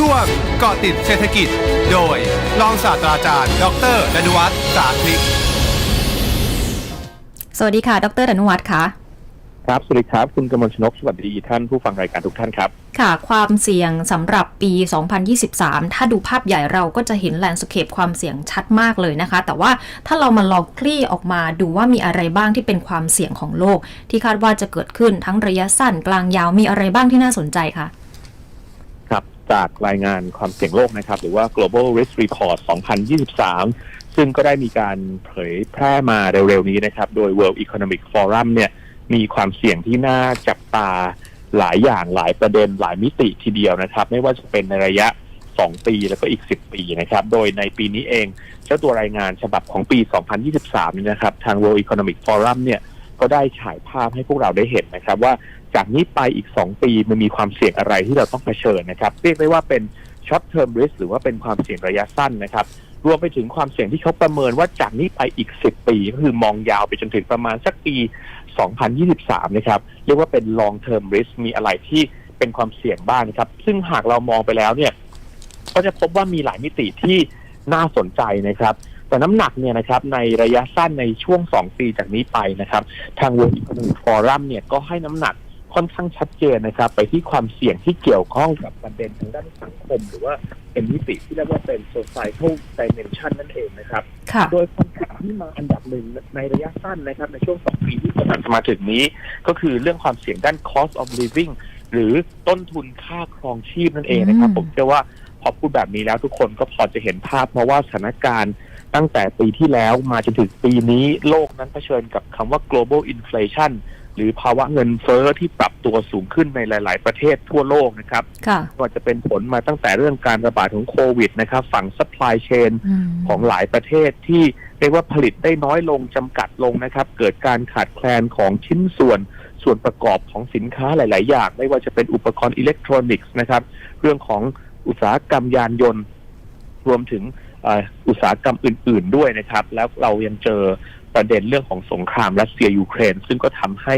ช่วงเกาะติดเศรษฐกิจ โดยรองศาสตราจารย์ดอกเตอรดนุวัฒน์สาคลิกสวัสดีค่ะ ดรดนุวัฒน์ค่ะ ครับสวัสดีครับ คุณกมลชนกสวัสดีท่านผู้ฟังรายการทุกท่านครับ ค่ะ ความเสี่ยงสำหรับปี 2023 ถ้าดูภาพใหญ่เราก็จะเห็นแลนด์สเคปความเสี่ยงชัดมากเลยนะคะ แต่ว่าถ้าเรามาลองคลี่ออกมาดูว่ามีอะไรบ้างที่เป็นความเสี่ยงของโลก ที่คาดว่าจะเกิดขึ้นทั้งระยะสั้นกลางยาวมีอะไรบ้างที่น่าสนใจคะครับ จากรายงานความเสี่ยงโลกนะครับ หรือว่า global risk report 2023 ซึ่งก็ได้มีการเผยแพร่มาเร็วๆนี้นะครับ โดย World Economic Forum เนี่ยมีความเสี่ยงที่น่าจับตาหลายอย่างหลายประเด็นหลายมิติทีเดียวนะครับ ไม่ว่าจะเป็นในระยะ 2 ปีแล้วก็อีก 10 ปีนะครับ โดยในปีนี้เอง เจ้าตัวรายงานฉบับของปี 2023 นี่นะครับ ทาง World Economic Forum เนี่ย ก็ได้ฉายภาพให้พวกเราได้เห็นนะครับ ว่าจากนี้ไปอีก 2 ปีมันมีความเสี่ยงอะไรที่เราต้องเผชิญนะครับเรียกได้ว่าเป็น short term risk หรือว่าเป็นความเสี่ยงระยะสั้นนะครับรวมไปถึงความเสี่ยงที่เขาประเมินว่าจากนี้ไปอีก 10 ปี ก็คือมองยาวไปจนถึงประมาณสักปี 2023 นะครับ เรียกว่าเป็น long term risk มีอะไรที่เป็นความเสี่ยงบ้างนะครับ ซึ่งหากเรามองไปแล้วเนี่ย ก็จะพบว่ามีหลายมิติที่น่าสนใจนะครับ แต่น้ำหนักเนี่ยนะครับในระยะสั้นในช่วง 2 ปีจากนี้ไปนะครับ ทาง World Economic Forum เนี่ยก็ให้น้ำหนักค่อนข้างชัดเจนนะครับ ไปที่ความเสี่ยงที่เกี่ยวข้องกับประเด็นทางด้านสังคม หรือว่าเป็นมิติที่เรียกว่าเป็น societal dimension นั่นเองนะครับค่ะโดยความเสี่ยงที่มาอันดับหนึ่งในระยะสั้นนะครับ ในช่วงสองปีที่กำลังจะมาถึงนี้ ก็คือเรื่องความเสี่ยงด้าน cost of living หรือต้นทุนค่าครองชีพนั่นเองนะครับอืมผมเชื่อว่าพอพูดแบบนี้แล้วทุกคนก็พอจะเห็นภาพเพราะว่าสถานการณ์ ตั้งแต่ปีที่แล้วมาจนถึงปีนี้โลกนั้นเผชิญกับคำว่า global inflation หรือภาวะเงินเฟ้อที่ปรับตัวสูงขึ้นในหลาย ๆ ประเทศทั่วโลกนะครับค่ะก็จะเป็นผลมาตั้งแต่เรื่องการระบาดของโควิดนะครับ ฝั่ง supply chain อืมของหลายประเทศที่เรียกว่าผลิตได้น้อยลงจำกัดลงนะครับ เกิดการขาดแคลนของชิ้นส่วนส่วนประกอบของสินค้าหลาย ๆ อย่าง ไม่ว่าจะเป็นอุปกรณ์อิเล็กทรอนิกส์นะครับ เรื่องของอุตสาหกรรมยานยนต์ รวมถึงเอุตสาหกรรมอื่น ๆด้วยนะครับ แล้วเรายังเจอประเด็นเรื่องของสงครามรัสเซียยูเครน ซึ่งก็ทำให้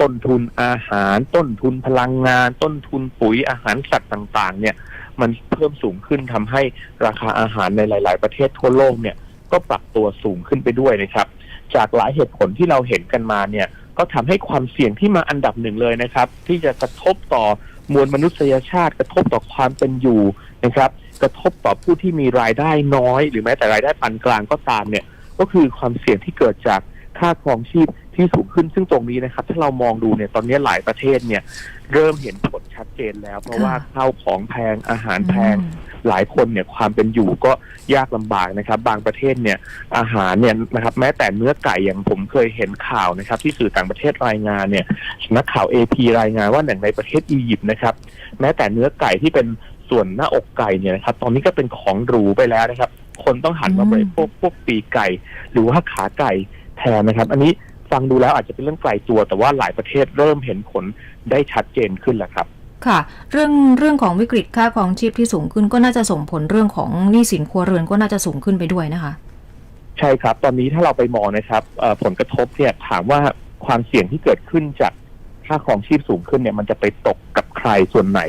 ต้นทุนอาหาร ต้นทุนพลังงาน ต้นทุนปุ๋ยอาหารสัตว์ต่างๆ เนี่ย มันเพิ่มสูงขึ้นทำให้ราคาอาหารในหลาย ๆ ประเทศทั่วโลกเนี่ยก็ปรับตัวสูงขึ้นไปด้วยนะครับ จากหลายเหตุผลที่เราเห็นกันมาเนี่ยก็ทำให้ความเสี่ยงที่มาอันดับหนึ่งเลยนะครับ ที่จะกระทบต่อมวลมนุษยชาติกระทบต่อความเป็นอยู่นะครับ กระทบต่อผู้ที่มีรายได้น้อย หรือแม้แต่รายได้ปานกลางก็ตามเนี่ย ก็คือความเสี่ยงที่เกิดจากค่าครองชีพที่สูงขึ้นซึ่งตรงนี้นะครับ ถ้าเรามองดูเนี่ยตอนนี้หลายประเทศเนี่ย เริ่มเห็นผลชัดเจนแล้ว เพราะว่าค่ะข้าวของแพงอาหารแพงหลายคนเนี่ยความเป็นอยู่ก็ยากลำบากนะครับ บางประเทศเนี่ยอาหารเนี่ยนะครับ แม้แต่เนื้อไก่อย่างผมเคยเห็นข่าวนะครับ ที่สื่อต่างประเทศรายงานเนี่ยสำนักข่าว AP รายงานว่าอย่างในประเทศอียิปต์นะครับ แม้แต่เนื้อไก่ที่เป็น ส่วนหน้าอกไก่เนี่ยนะครับ ตอนนี้ก็เป็นของหรูไปแล้วนะครับ คนต้องหันมาบริโภคพวกปีกไก่ หรือว่าขาไก่แทนนะครับ อันนี้ฟังดูแล้วอาจจะเป็นเรื่องไกลตัว แต่ว่าหลายประเทศเริ่มเห็นผลได้ชัดเจนขึ้นแล้วครับค่ะเรื่องเรื่องของวิกฤตค่าครองชีพที่สูงขึ้นก็น่าจะส่งผลเรื่องของหนี้สินครัวเรือนก็น่าจะสูงขึ้นไปด้วยนะคะ ใช่ครับ ตอนนี้ถ้าเราไปมองนะครับเอ่อผลกระทบเนี่ยถามว่าความเสี่ยงที่เกิดขึ้นจาก ค่าครองชีพสูงขึ้นเนี่ยมันจะไปตกกับใครส่วนไหน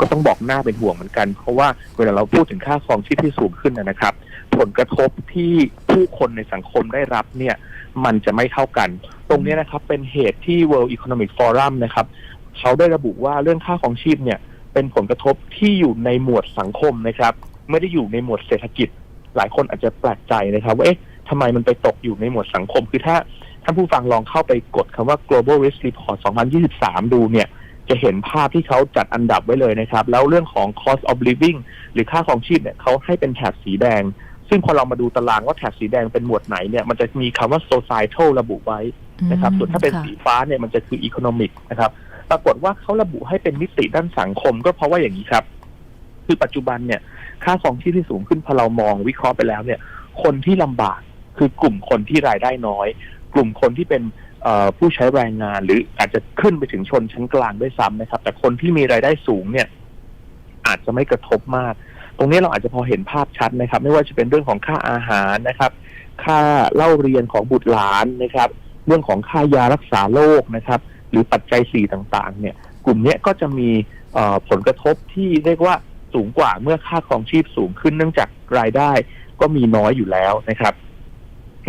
ก็ต้องบอกหน้าเป็นห่วงเหมือนกัน เพราะว่าเวลาเราพูดถึงค่าครองชีพที่สูงขึ้นนะครับ ผลกระทบที่ผู้คนในสังคมได้รับเนี่ยมันจะไม่เท่ากัน ตรงนี้นะครับเป็นเหตุที่ World Economic Forum นะครับเขาได้ระบุว่าเรื่องค่าครองชีพเนี่ยเป็นผลกระทบที่อยู่ในหมวดสังคมนะครับ ไม่ได้อยู่ในหมวดเศรษฐกิจ หลายคนอาจจะแปลกใจนะครับว่าเอ๊ะทำไมมันไปตกอยู่ในหมวดสังคมคือถ้า ท่านผู้ฟังลองเข้าไปกดคำว่า global risk report 2023 ดูเนี่ย จะเห็นภาพที่เขาจัดอันดับไว้เลยนะครับ แล้วเรื่องของ cost of living หรือค่าครองชีพเนี่ยเขาให้เป็นแถบสีแดง ซึ่งพอเรามาดูตารางว่าแถบสีแดงเป็นหมวดไหนเนี่ยมันจะมีคำว่า societal ระบุไว้นะครับ ส่วนถ้าเป็นค่ะสีฟ้าเนี่ยมันจะคือ economic นะครับ ปรากฏว่าเขาระบุให้เป็นมิติด้านสังคม ก็เพราะว่าอย่างนี้ครับ คือปัจจุบันเนี่ย ค่าครองชีพที่สูงขึ้นพอเรามองวิเคราะห์ไปแล้วเนี่ย คนที่ลำบากคือกลุ่มคนที่รายได้น้อย กลุ่มคนที่เป็นผู้ใช้แรงงาน หรืออาจจะขึ้นไปถึงชนชั้นกลางด้วยซ้ำนะครับ แต่คนที่มีรายได้สูงเนี่ย อาจจะไม่กระทบมาก ตรงนี้เราอาจจะพอเห็นภาพชัดนะครับ ไม่ว่าจะเป็นเรื่องของค่าอาหารนะครับ ค่าเล่าเรียนของบุตรหลานนะครับ เรื่องของค่ายารักษาโรคนะครับ หรือปัจจัยสี่ต่างๆ เนี่ย กลุ่มเนี้ยก็จะมีผลกระทบที่เรียกว่าสูงกว่าเมื่อค่าครองชีพสูงขึ้นเนื่องจากรายได้ก็มีน้อยอยู่แล้วนะครับ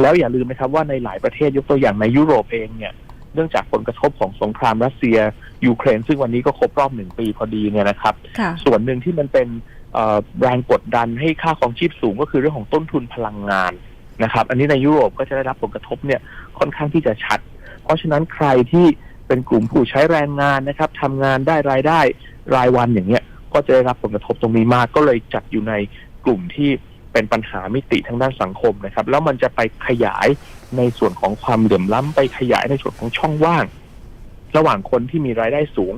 แล้วอย่าลืมนะครับว่าในหลายประเทศยกตัวอย่างในยุโรปเองเนี่ยเนื่องจากผลกระทบของสงครามรัสเซีย ยูเครน ซึ่งวันนี้ก็ครบรอบหนึ่งปีพอดีเนี่ยนะครับค่ะส่วนหนึ่งที่มันเป็นเอ่อแรงกดดันให้ค่าครองชีพสูงก็คือเรื่องของต้นทุนพลังงานนะครับ อันนี้ในยุโรปก็จะได้รับผลกระทบเนี่ยค่อนข้างที่จะชัด เพราะฉะนั้นใครที่เป็นกลุ่มผู้ใช้แรงงานนะครับทำงานได้รายได้รายวันอย่างเงี้ยก็จะได้รับผลกระทบตรงนี้มากก็เลยจัดอยู่ในกลุ่มที่ เป็นปัญหามิติทางด้านสังคมนะครับ แล้วมันจะไปขยายในส่วนของความเหลื่อมล้ำไปขยายในส่วนของช่องว่าง ระหว่างคนที่มีรายได้สูง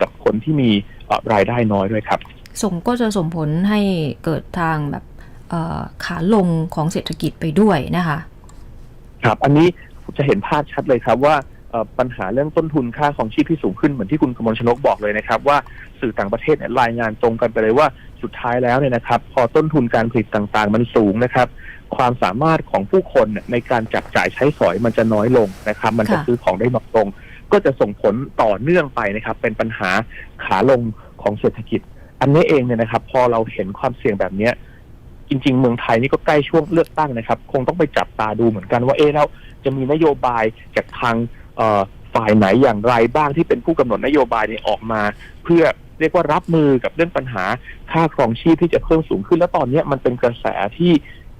กับคนที่มีเอ่อรายได้น้อยด้วยครับ ส่งก็จะส่งผลให้เกิดทางแบบเอ่อขาลงของเศรษฐกิจไปด้วยนะคะ ครับ อันนี้จะเห็นภาพชัดเลยครับว่าเอ่อ ปัญหาเรื่องต้นทุนค่าของชีพที่สูงขึ้นเหมือนที่คุณกมลชนกบอกเลยนะครับ ว่าสื่อต่างประเทศเนี่ยรายงานตรงกันไปเลยว่าสุดท้ายแล้วเนี่ยนะครับ พอต้นทุนการผลิตต่างๆ มันสูงนะครับ ความสามารถของผู้คนเนี่ยในการจับจ่ายใช้สอยมันจะน้อยลงนะครับ มันจะค่ะซื้อของได้น้อยลง ก็จะส่งผลต่อเนื่องไปนะครับ เป็นปัญหาขาลงของเศรษฐกิจ อันนี้เองเนี่ยนะครับ พอเราเห็นความเสี่ยงแบบเนี้ยจริง ๆ เมืองไทยนี่ก็ใกล้ช่วงเลือกตั้งนะครับ คงต้องไปจับตาดูเหมือนกันว่าเอ๊ะแล้วจะมีนโยบายจากทางเอ่อ ฝ่ายไหนอย่างไรบ้างที่เป็นผู้กำหนดนโยบายนี้ออกมา เพื่อเรียกว่ารับมือกับเรื่องปัญหาค่าครองชีพที่จะเพิ่มสูงขึ้น แล้วตอนนี้มันเป็นกระแสที่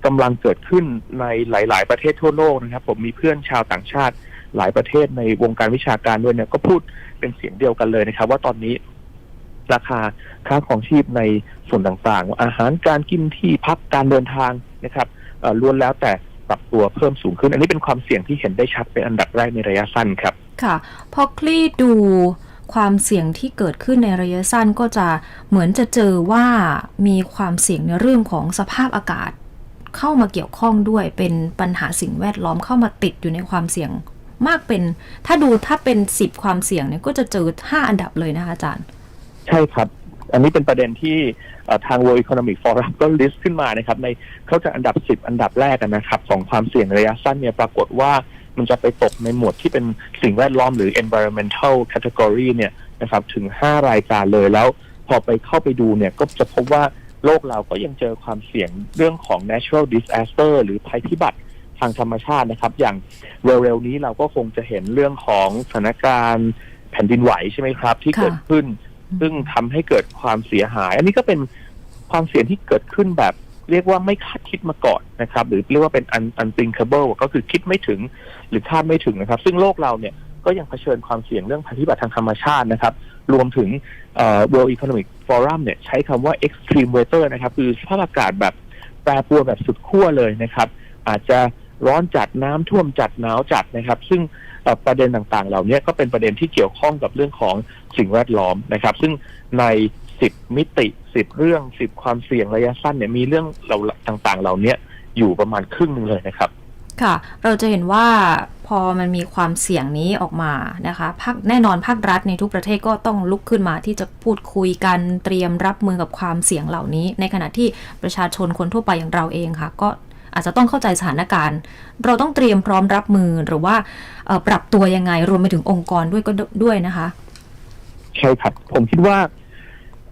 กำลังเกิดขึ้นในหลาย ๆ ประเทศทั่วโลกนะครับ ผมมีเพื่อนชาวต่างชาติหลายประเทศในวงการวิชาการด้วยเนี่ยก็พูดเป็นเสียงเดียวกันเลยนะครับ ว่าตอนนี้ราคาค่าของชีพในส่วนต่างๆ อาหารการกินที่พักการเดินทางนะครับล้วนแล้วแต่ ปรับตัวเพิ่มสูงขึ้น อันนี้เป็นความเสี่ยงที่เห็นได้ชัดเป็นอันดับแรกในระยะสั้นครับ ค่ะ พอคลี่ดูความเสี่ยงที่เกิดขึ้นในระยะสั้นก็จะเหมือนจะเจอว่ามีความเสี่ยงในเรื่องของสภาพอากาศ เข้ามาเกี่ยวข้องด้วยเป็นปัญหาสิ่งแวดล้อมเข้ามาติดอยู่ในความเสี่ยงมากเป็น ถ้าดูถ้าเป็น10ความเสี่ยงเนี่ยก็จะเจอ5อันดับเลยนะคะอาจารย์ ใช่ครับ อันนี้เป็นประเด็นที่ทาง World Economic Forum ก็ list ขึ้นมานะครับ ในเขาจะอันดับ 10 อันดับแรกนะครับของความเสี่ยงระยะสั้นเนี่ยปรากฏว่ามันจะไปตกในหมวดที่เป็นสิ่งแวดล้อมหรือ environmental category เนี่ยนะครับถึง 5 รายการเลยแล้ว พอไปเข้าไปดูเนี่ยก็จะพบว่าโลกเราก็ยังเจอความเสี่ยงเรื่องของ natural disaster หรือภัยพิบัติทางธรรมชาตินะครับ อย่างเร็วๆนี้เราก็คงจะเห็นเรื่องของสถานการณ์แผ่นดินไหวใช่ไหมครับ ที่เกิดขึ้น ซึ่งทำให้เกิดความเสียหาย อันนี้ก็เป็นความเสี่ยงที่เกิดขึ้นแบบ เรียกว่าไม่คาดคิดมาก่อนนะครับ หรือเรียกว่าเป็น un- unthinkable ก็คือคิดไม่ถึงหรือคาดไม่ถึงนะครับ ซึ่งโลกเราเนี่ยก็ยังเผชิญความเสี่ยงเรื่องภัยพิบัติทางธรรมชาตินะครับ รวมถึงเอ่อ World Economic Forum เนี่ยใช้คำว่า extreme weather นะครับ คือสภาพอากาศแบบแปรปรวนแบบสุดขั้วเลยนะครับ อาจจะร้อนจัดน้ำท่วมจัดหนาวจัดนะครับ ซึ่ง ประเด็นต่างๆ เหล่านี้ก็เป็นประเด็นที่เกี่ยวข้องกับเรื่องของสิ่งแวดล้อมนะครับ ซึ่งใน10มิติ10เรื่อง10ความเสี่ยงระยะสั้นเนี่ยมีเรื่องเราต่างๆ เหล่านี้อยู่ประมาณครึ่งนึงเลยนะครับ ค่ะ เราจะเห็นว่าพอมันมีความเสี่ยงนี้ออกมานะคะภาคแน่นอนภาครัฐในทุกประเทศก็ต้องลุกขึ้นมาที่จะพูดคุยกันเตรียมรับมือกับความเสี่ยงเหล่านี้ ในขณะที่ประชาชนคนทั่วไปอย่างเราเองค่ะ ก็ อาจจะต้องเข้าใจสถานการณ์ เราต้องเตรียมพร้อมรับมือหรือว่าปรับตัวยังไงรวมไปถึงองค์กรด้วยก็ด้วยนะคะ ใช่ครับ ผมคิดว่า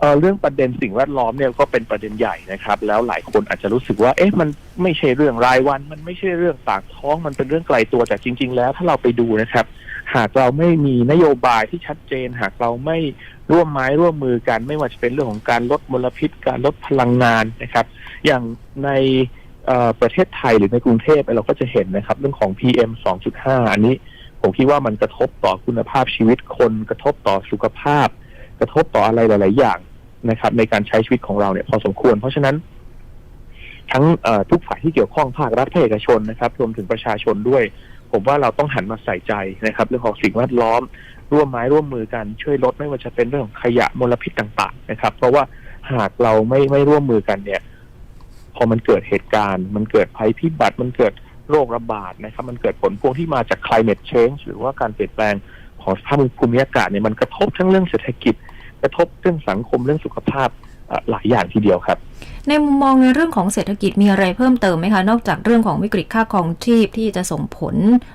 เเรื่องประเด็นสิ่งแวดล้อมเนี่ยก็เป็นประเด็นใหญ่นะครับ แล้วหลายคนอาจจะรู้สึกว่า เอ๊ะมันไม่ใช่เรื่องรายวัน มันไม่ใช่เรื่องปากท้องมันเป็นเรื่องไกลตัวแต่จริง ๆ แล้วถ้าเราไปดูนะครับ หากเราไม่มีนโยบายที่ชัดเจน หากเราไม่ร่วมไม้ร่วมมือกัน ไม่ว่าจะเป็นเรื่องของการลดมลพิษการลดพลังงานนะครับ อย่างใน ประเทศไทยหรือในกรุงเทพเราก็จะเห็นนะครับเรื่องของ PM 2.5 อันนี้ผมคิดว่ามันกระทบต่อคุณภาพชีวิตคนกระทบต่อสุขภาพ กระทบต่ออะไรหลาย ๆ อย่างนะครับ ในการใช้ชีวิตของเราเนี่ยพอสมควร เพราะฉะนั้น ทั้งทุกฝ่ายที่เกี่ยวข้องภาครัฐภาคเอกชนนะครับรวมถึงประชาชนด้วย ผมว่าเราต้องหันมาใส่ใจนะครับ เรื่องของสิ่งแวดล้อม ร่วมไม้ร่วมมือกันช่วยลดไม่ว่าจะเป็นเรื่องของขยะมลพิษต่าง ๆ นะครับ เพราะว่าหากเราไม่ไม่ร่วมมือกันเนี่ย พอมันเกิดเหตุการณ์ มันเกิดภัยพิบัติมันเกิดโรคระบาดนะครับ มันเกิดผลพวงที่มาจาก climate change หรือว่าการเปลี่ยนแปลงของสภาพภูมิอากาศเนี่ยมันกระทบทั้งเรื่องเศรษฐกิจ กระทบเรื่องสังคมเรื่องสุขภาพเอ่อหลายอย่างทีเดียวครับ ในมุมมองในเรื่องของเศรษฐกิจมีอะไรเพิ่มเติมไหมคะ นอกจากเรื่องของวิกฤตค่าครองชีพที่จะส่งผล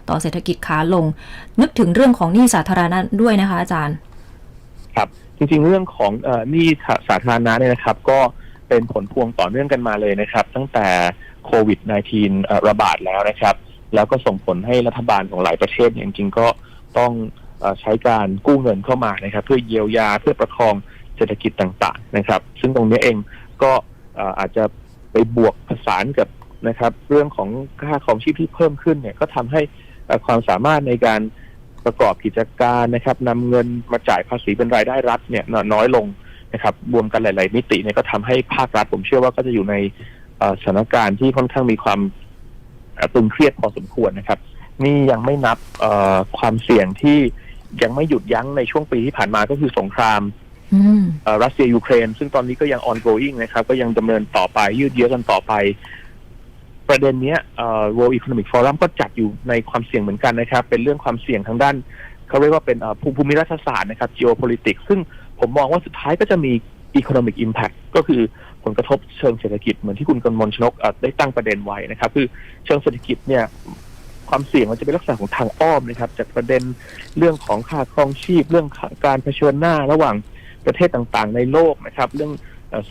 ต่อเศรษฐกิจขาลง นึกถึงเรื่องของหนี้สาธารณะด้วยนะคะอาจารย์ ครับ จริงๆ เรื่องของเอ่อหนี้สาธารณะเนี่ยนะครับ ก็ เป็นผลพวงต่อเนื่องกันมาเลยนะครับ ตั้งแต่โควิด -19 ระบาดแล้วนะครับ แล้วก็ส่งผลให้รัฐบาลของหลายประเทศเนี่ยจริงๆก็ต้องอใช้การกู้เงินเข้ามานะครับ เพื่อเยียวยาเพื่อประคองเศรษฐกิจต่างๆนะครับ ซึ่งตรงนี้เองก็อาจจะไปบวกผสานกับนะครับ เรื่องของค่าของชีพที่เพิ่มขึ้นเนี่ยก็ทำให้ความสามารถในการประกอบกิจการนะครับนำเงินมาจ่ายภาษีเป็นรายได้รัฐเนี่ยน้อยลง นะครับรวมกันหลาย ๆ มิติเนี่ยก็ทำให้ภาครัฐผมเชื่อว่าก็จะอยู่ในเอ่อสถานการณ์ที่ค่อนข้างมีความเอ่อตึงเครียดพอสมควรนะครับ นี่ยังไม่นับเอ่อความเสี่ยงที่ยังไม่หยุดยั้งในช่วงปีที่ผ่านมาก็คือสงครามอืมเอ่อรัสเซียยูเครน ซึ่งตอนนี้ก็ยัง ongoing นะครับ ก็ยังดำเนินต่อไปยืดเยื้อกันต่อไป ประเด็นเนี้ยเอ่อ World Economic Forum ก็จัดอยู่ในความเสี่ยงเหมือนกันนะครับ เป็นเรื่องความเสี่ยงทางด้าน เขาเรียกว่าเป็นเอ่อภูภูมิรัฐศาสตร์นะครับ geopolitics ซึ่ง ผมมองว่าสุดท้ายก็จะมี economic impact ก็คือผลกระทบเชิงเศรษฐกิจเหมือนที่คุณกำมลชนกได้ตั้งประเด็นไว้นะครับ คือเชิงเศรษฐกิจเนี่ยความเสี่ยงมันจะเป็นลักษณะของทางอ้อมนะครับ จากประเด็นเรื่องของค่าครองชีพ เรื่องการเผชิญหน้าระหว่างประเทศต่างๆ ในโลกนะครับ เรื่อง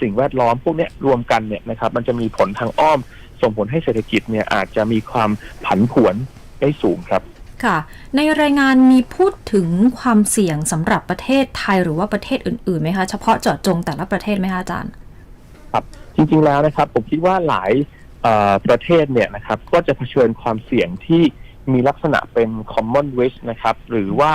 สิ่งแวดล้อมพวกนี้รวมกันเนี่ยนะครับ มันจะมีผลทางอ้อม ส่งผลให้เศรษฐกิจเนี่ยอาจจะมีความผันผวนได้สูงครับ ค่ะ ในรายงานมีพูดถึงความเสี่ยงสำหรับประเทศไทยหรือว่าประเทศอื่นๆไหมคะเฉพาะเจาะจงแต่ละประเทศไหมคะอาจารย์ ครับจริงๆแล้วนะครับ ผมคิดว่าหลายประเทศเนี่ยนะครับก็จะเผชิญความเสี่ยงที่มีลักษณะเป็น common risk นะครับ หรือว่า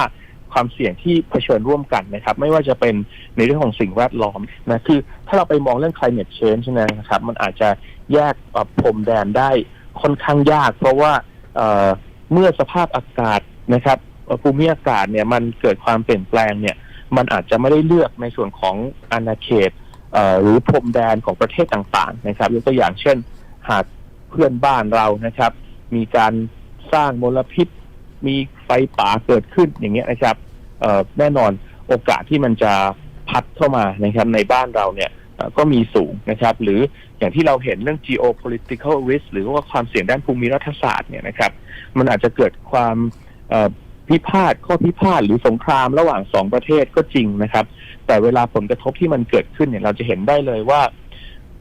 ความเสี่ยงที่เผชิญร่วมกันนะครับ ไม่ว่าจะเป็นในเรื่องของสิ่งแวดล้อมนะคือถ้าเราไปมองเรื่อง climate change นะครับ มันอาจจะแยกพรมแดนได้ค่อนข้างยาก เพราะว่า เมื่อสภาพอากาศนะครับภูมิอากาศเนี่ยมันเกิดความเปลี่ยนแปลงเนี่ยมันอาจจะไม่ได้เลือกในส่วนของอาณาเขตเหรือพรมแดนของประเทศต่างๆนะครับยกตัวอย่างเช่น หากเพื่อนบ้านเรานะครับ มีการสร้างมลพิษ มีไฟป่าเกิดขึ้นอย่างเงี้ยนะครับแน่นอนโอกาสที่มันจะพัดเข้ามานะครับในบ้านเราเนี่ย ก็มีสูงนะครับ หรืออย่างที่เราเห็นเรื่อง geopolitical risk หรือว่าความเสี่ยงด้านภูมิรัฐศาสตร์เนี่ยนะครับ มันอาจจะเกิดความพิพาทข้อพิพาทหรือสงครามระหว่างสองประเทศก็จริงนะครับ แต่เวลาผลกระทบที่มันเกิดขึ้นเนี่ยเราจะเห็นได้เลยว่า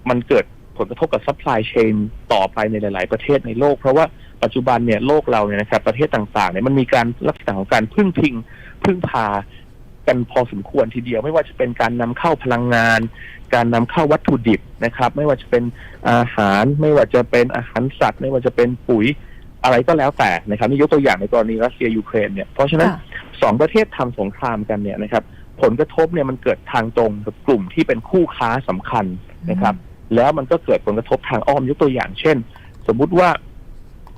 มันเกิดผลกระทบกับซัพพลายเชนต่อไปในหลาย ๆ ประเทศในโลก เพราะว่าปัจจุบันเนี่ยโลกเราเนี่ยนะครับประเทศต่าง ๆ เนี่ยมันมีการลักษณะของการพึ่งพิงพึ่งพา กันพอสมควรทีเดียว ไม่ว่าจะเป็นการนำเข้าพลังงาน การนำเข้าวัตถุดิบนะครับ ไม่ว่าจะเป็นอาหาร ไม่ว่าจะเป็นอาหารสัตว์ ไม่ว่าจะเป็นปุ๋ยอะไรก็แล้วแต่นะครับนี่ยกตัวอย่างในกรณีรัสเซียยูเครนเนี่ยเพราะฉะนั้นค่ะสองประเทศทำสงครามกันเนี่ยนะครับ ผลกระทบเนี่ยมันเกิดทางตรงกับกลุ่มที่เป็นคู่ค้าสำคัญนะครับ แล้วมันก็เกิดผลกระทบทางอ้อมยกตัวอย่าง เช่น สมมุติว่า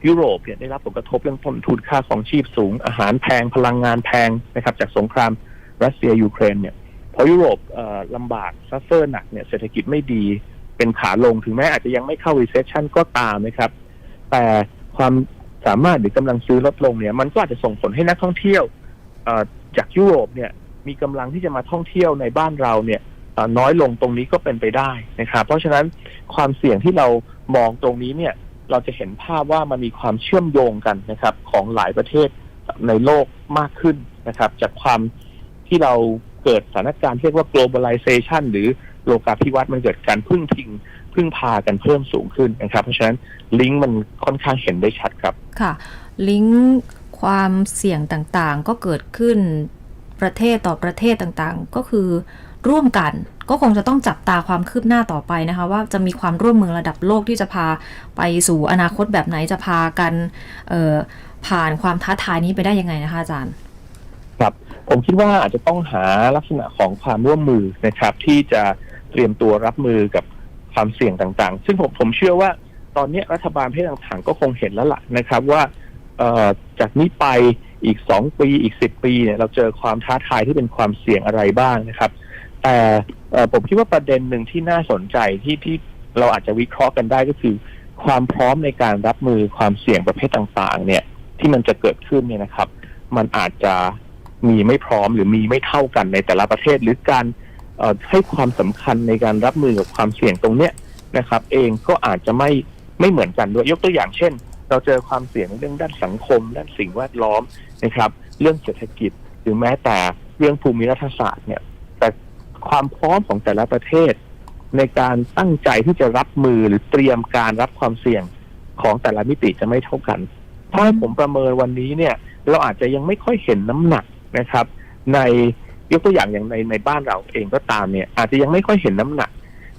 ยุโรปเนี่ยได้รับผลกระทบเรื่องต้นทุนค่าของชีพสูง อาหารแพงพลังงานแพงนะครับ จากสงคราม รัสเซียยูเครนเนี่ยพอยุโรปลำบากซัฟเฟอร์หนักเนี่ยเศรษฐกิจไม่ดีเป็นขาลงถึงแม้อาจจะยังไม่เข้า recession ก็ตามนะครับ แต่ความสามารถหรือกำลังซื้อลดลงเนี่ย มันก็อาจจะส่งผลให้นักท่องเที่ยวจากยุโรปเนี่ยมีกำลังที่จะมาท่องเที่ยวในบ้านเราเนี่ยน้อยลงตรงนี้ก็เป็นไปได้นะครับ เพราะฉะนั้นความเสี่ยงที่เรามองตรงนี้เนี่ย เราจะเห็นภาพว่ามันมีความเชื่อมโยงกันนะครับ ของหลายประเทศในโลกมากขึ้นนะครับ จากความ ที่เราเกิดสถานการณ์เรียกว่า globalization หรือโลกาภิวัตน์มันเกิดการพึ่งพิงพึ่งพากันเพิ่มสูงขึ้นนะครับ เพราะฉะนั้นลิงก์มันค่อนข้างเห็นได้ชัดครับ ค่ะ ลิงก์ความเสี่ยงต่างๆ ก็เกิดขึ้นประเทศต่อประเทศต่างๆ ก็คือร่วมกันก็คงจะต้องจับตาความคืบหน้าต่อไปนะคะ ว่าจะมีความร่วมมือระดับโลกที่จะพาไปสู่อนาคตแบบไหนจะพากันผ่านความท้าทายนี้ไปได้ยังไงนะคะอาจารย์ ผมคิดว่าอาจจะต้องหาลักษณะของความร่วมมือนะครับ ที่จะเตรียมตัวรับมือกับความเสี่ยงต่างๆ ซึ่งผมผมเชื่อว่าตอนนี้รัฐบาลประเทศต่างๆก็คงเห็นแล้วล่ะนะครับว่าจากนี้ไปอีกสองปีอีกสิบปีเนี่ยเราเจอความท้าทายที่เป็นความเสี่ยงอะไรบ้างนะครับ แต่ผมคิดว่าประเด็นหนึ่งที่น่าสนใจที่ที่เราอาจจะวิเคราะห์กันได้ก็คือ ความพร้อมในการรับมือความเสี่ยงประเภทต่าง ๆ เนี่ยที่มันจะเกิดขึ้นเนี่ยนะครับ มันอาจจะ มีไม่พร้อมหรือมีไม่เท่ากันในแต่ละประเทศ หรือการให้ความสำคัญในการรับมือกับความเสี่ยงตรงเนี้ยนะครับ เองก็อาจจะไม่ไม่เหมือนกันด้วยยกตัวอย่างเช่น เราเจอความเสี่ยงเรื่องด้านสังคม ด้านสิ่งแวดล้อมนะครับ เรื่องเศรษฐกิจหรือแม้แต่เรื่องภูมิรัฐศาสตร์เนี่ย แต่ความพร้อมของแต่ละประเทศ ในการตั้งใจที่จะรับมือหรือเตรียมการรับความเสี่ยงของแต่ละมิติจะไม่เท่ากัน ถ้าผมประเมินวันนี้เนี่ย เราอาจจะยังไม่ค่อยเห็นน้ำหนัก นะครับ ในยกตัวอย่างอย่างในในบ้านเราเองก็ตามเนี่ย อาจจะยังไม่ค่อยเห็นน้ำหนัก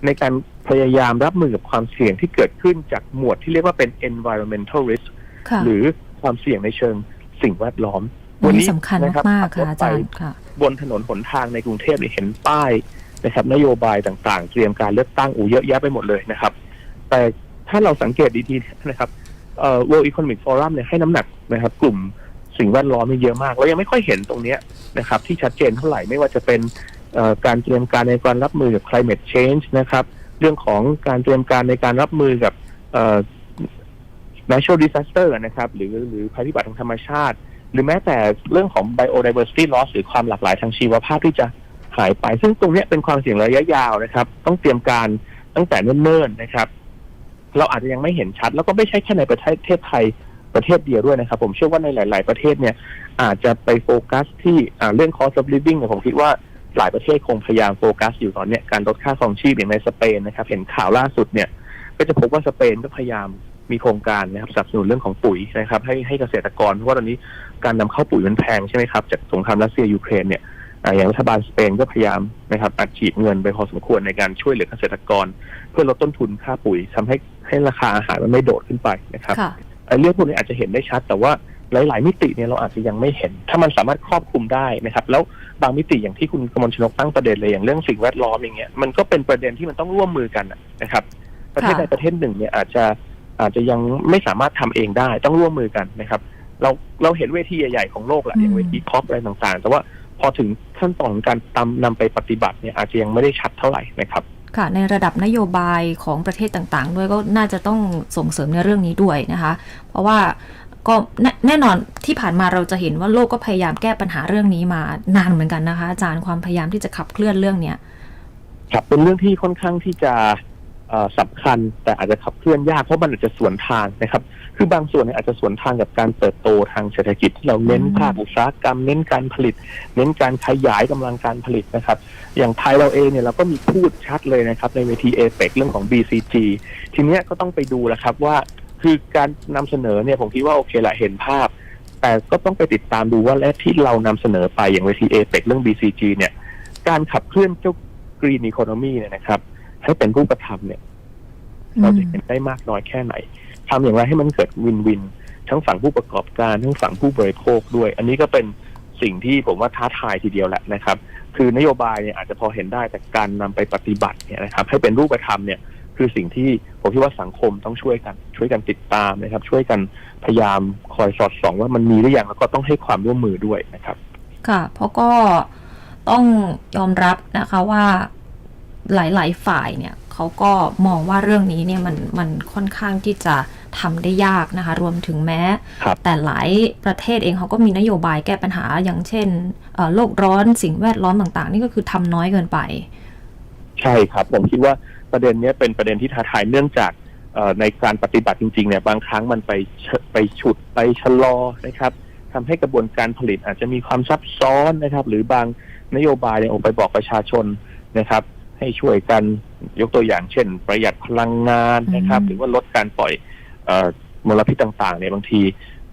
ในการพยายามรับมือกับความเสี่ยงที่เกิดขึ้นจากหมวดที่เรียกว่าเป็น environmental risk ค่ะหรือความเสี่ยงในเชิงสิ่งแวดล้อม วันนี้สำคัญนะครับมากๆขับรค่ะถอาจารย์ไปค่ะ บนถนนหนทางในกรุงเทพเนี่ยเห็นป้ายนะครับ นโยบายต่างๆ เตรียมการเลือกตั้งอูเยอะแยะไปหมดเลยนะครับ แต่ถ้าเราสังเกตดีๆนะครับเอ่อ World Economic Forum เนี่ยให้น้ำหนักนะครับ กลุ่ม สิ่งแวดล้อมนี่เยอะมาก เรายังไม่ค่อยเห็นตรงเนี้ยนะครับ ที่ชัดเจนเท่าไหร่ไม่ว่าจะเป็นการเตรียมการในการรับมือกับ climate change นะครับ เรื่องของการเตรียมการในการรับมือกับ natural disaster นะครับ หรือหรือภัยพิบัติทางธรรมชาติ หรือแม้แต่เรื่องของ biodiversity loss หรือความหลากหลายทางชีวภาพที่จะหายไป ซึ่งตรงนี้เป็นความเสี่ยงระยะยาวนะครับ ต้องเตรียมการตั้งแต่เนิ่นๆนะครับ เราอาจจะยังไม่เห็นชัด แล้วก็ไม่ใช่แค่ในประเทศไทย ประเทศเดียวด้วยนะครับ ผมเชื่อว่าในหลาย ๆ ประเทศเนี่ย อาจจะไปโฟกัสที่เรื่อง cost of living เนี่ยผมคิดว่าหลายประเทศคงพยายามโฟกัสอยู่ตอนนี้การลดค่าครองชีพอย่างในสเปนนะครับ เห็นข่าวล่าสุดเนี่ย ก็จะพบว่าสเปนก็พยายามมีโครงการนะครับสนับสนุนเรื่องของปุ๋ยนะครับ ให้ให้เกษตรกรเพราะว่าตอนนี้การนำเข้าปุ๋ยมันแพงใช่ไหมครับจากสงครามรัสเซียยูเครนเนี่ยอย่างรัฐบาลสเปนก็พยายามนะครับอัดฉีดเงินไปพอสมควรในการช่วยเหลือเกษตรกร เพื่อลดต้นทุนค่าปุ๋ยทำให้ให้ราคาอาหารมันไม่โดดขึ้นไปนะครับ ไอ้เรื่องพวกนี้อาจจะเห็นได้ชัด แต่ว่าหลาย ๆ มิติเนี่ยเราอาจจะยังไม่เห็น ถ้ามันสามารถครอบคลุมได้นะครับ แล้วบางมิติอย่างที่คุณกมลชนกตั้งประเด็นเลยอย่างเรื่องสิ่งแวดล้อมอย่างเงี้ยมันก็เป็นประเด็นที่มันต้องร่วมมือกันน่ะนะครับ ประเทศใดประเทศหนึ่งเนี่ยอาจจะอาจจะยังไม่สามารถทำเองได้ต้องร่วมมือกันนะครับ เราเราเห็นเวทีใหญ่ ๆ ของโลกแหละอย่างเวทีคอปอะไรต่าง ๆ แต่ว่าพอถึงขั้นตอนของการตำนำไปปฏิบัติเนี่ยอาจจะยังไม่ได้ชัดเท่าไหร่นะครับ ค่ะ ในระดับนโยบายของประเทศต่างๆ ด้วยก็น่าจะต้องส่งเสริมในเรื่องนี้ด้วยนะคะ เพราะว่าก็แน่นอนที่ผ่านมาเราจะเห็นว่าโลกก็พยายามแก้ปัญหาเรื่องนี้มานานเหมือนกันนะคะ อาจารย์ความพยายามที่จะขับเคลื่อนเรื่องเนี้ยครับเป็นเรื่องที่ค่อนข้างที่จะ สำคัญแต่อาจจะขับเคลื่อนยากเพราะมันอาจจะสวนทางนะครับ คือบางส่วนเนี่ยอาจจะสวนทางกับการเติบโตทางเศรษฐกิจที่เราเน้นอืมภาคอุตสาหกรรม เน้นการผลิต เน้นการขยายกำลังการผลิตนะครับ อย่างไทยเราเองเนี่ยเราก็มีพูดชัดเลยนะครับ ในเวทีเอเปเรื่องของ BCG ทีเนี้ยก็ต้องไปดูแหละครับว่าคือการนำเสนอเนี่ยผมคิดว่าโอเคแหละเห็นภาพ แต่ก็ต้องไปติดตามดูว่าและที่เรานำเสนอไปอย่างเวทีเอเปเรื่อง BCG เนี่ยการขับเคลื่อนเจ้ากรีนอีโคโนมีเนี่ยนะครับ ให้เป็นรูปธรรมเนี่ย เราจะเห็นได้มากน้อยแค่ไหนทำอย่างไรให้มันเกิดวินวิน ทั้งฝั่งผู้ประกอบการทั้งฝั่งผู้บริโภคด้วย อันนี้ก็เป็นสิ่งที่ผมว่าท้าทายทีเดียวแหละนะครับ คือนโยบายเนี่ยอาจจะพอเห็นได้แต่การนำไปปฏิบัติเนี่ยนะครับ ให้เป็นรูปธรรมเนี่ยคือสิ่งที่ผมคิดว่าสังคมต้องช่วยกัน ช่วยกันติดตามนะครับ ช่วยกันพยายามคอยสอดส่องว่ามันมีหรือยังแล้วก็ต้องให้ความร่วมมือด้วยนะครับ ค่ะ เพราะก็ต้องยอมรับนะคะว่า หลายๆฝ่ายเนี่ยเขาก็มองว่าเรื่องนี้เนี่ยมันมันค่อนข้างที่จะทำได้ยากนะคะ รวมถึงแม้ครับแต่หลายประเทศเองเขาก็มีนโยบายแก้ปัญหาอย่างเช่นเอ่อโลกร้อนสิ่งแวดล้อมต่างๆ นี่ก็คือทำน้อยเกินไป ใช่ครับ ผมคิดว่าประเด็นเนี้ยเป็นประเด็นที่ท้าทายเนื่องจากเอ่อในการปฏิบัติจริงๆเนี่ยบางครั้งมันไปเชไปฉุดไปชะลอนะครับทำให้กระบวนการผลิตอาจจะมีความซับซ้อนนะครับ หรือบางนโยบายเนี่ยออกไปบอกประชาชนนะครับ ให้ช่วยกันยกตัวอย่างเช่น ประหยัดพลังงานนะครับอืมหรือว่าลดการปล่อยเอ่อมลพิษต่างๆเนี่ยบางที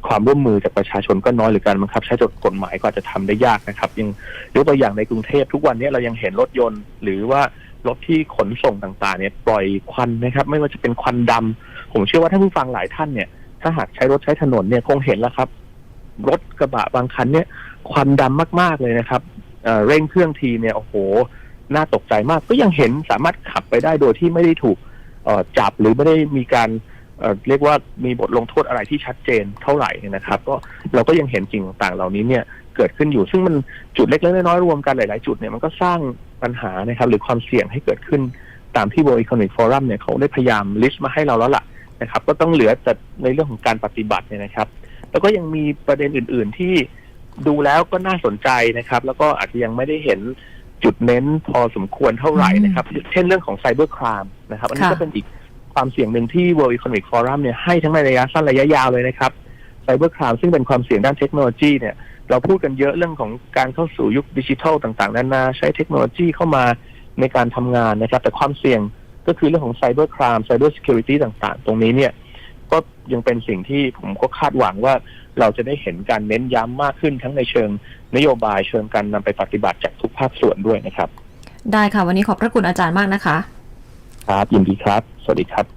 ความร่วมมือจากประชาชนก็น้อยหรือการบังคับ ใช้กฎหมายก็อาจจะทำได้ยากนะครับยังยกตัวอย่างในกรุงเทพทุกวันนี้เรายังเห็นรถยนต์ หรือว่ารถที่ขนส่งต่างๆ เนี่ยปล่อยควันนะครับ ไม่ว่าจะเป็นควันดำผมเชื่อว่าท่านผู้ฟังหลายท่านเนี่ย ถ้าหากใช้รถใช้ถนนเนี่ยคงเห็นแล้วครับ รถกระบะบางคันเนี่ย ควันดำมากๆเลยนะครับเอ่อเร่งเครื่องทีเนี่ยโอ้โห น่าตกใจมาก ก็ยังเห็นสามารถขับไปได้โดยที่ไม่ได้ถูกจับหรือไม่ได้มีการเเรียกว่ามีบทลงโทษอะไรที่ชัดเจนเท่าไหร่นะครับ ก็เราก็ยังเห็นสิ่งต่างๆ เหล่านี้เนี่ยเกิดขึ้นอยู่ ซึ่งมันจุดเล็กๆน้อยๆรวมกันหลายๆจุดเนี่ยมันก็สร้างปัญหานะครับ หรือความเสี่ยงให้เกิดขึ้นตามที่ World Economic Forum เนี่ยเขาได้พยายามลิสต์มาให้เราแล้วล่ะนะครับ ก็ต้องเหลือแต่ในเรื่องของการปฏิบัติเนี่ยนะครับ แล้วก็ยังมีประเด็นอื่น ๆที่ดูแล้วก็น่าสนใจนะครับ แล้วก็อาจจะยังไม่ได้เห็น จุดเน้นพอสมควรเท่าไหร่นะครับ เช่นเรื่องของไซเบอร์ครามนะครับ อันนี้ค่ะก็เป็นอีกความเสี่ยงหนึ่งที่ World Economic Forum เนี่ยให้ทั้งในระยะสั้นระยะยาวเลยนะครับไซเบอร์ครามซึ่งเป็นความเสี่ยงด้านเทคโนโลยีเนี่ยเราพูดกันเยอะเรื่องของการเข้าสู่ยุคดิจิทัลต่างๆนานาใช้เทคโนโลยีเข้ามาในการทำงานนะครับ แต่ความเสี่ยงก็คือเรื่องของไซเบอร์ครามไซเบอร์ซิเคียวริตี้ต่างๆ ตรงนี้เนี่ย ก็ยังเป็นสิ่งที่ผมก็คาดหวังว่าเราจะได้เห็นการเน้นย้ำมากขึ้นทั้งในเชิง นโยบายเชิงการนำไปปฏิบัติจากทุกภาคส่วนด้วยนะครับ ได้ค่ะ วันนี้ขอบพระคุณอาจารย์มากนะคะ ครับยินดีครับ สวัสดีครับ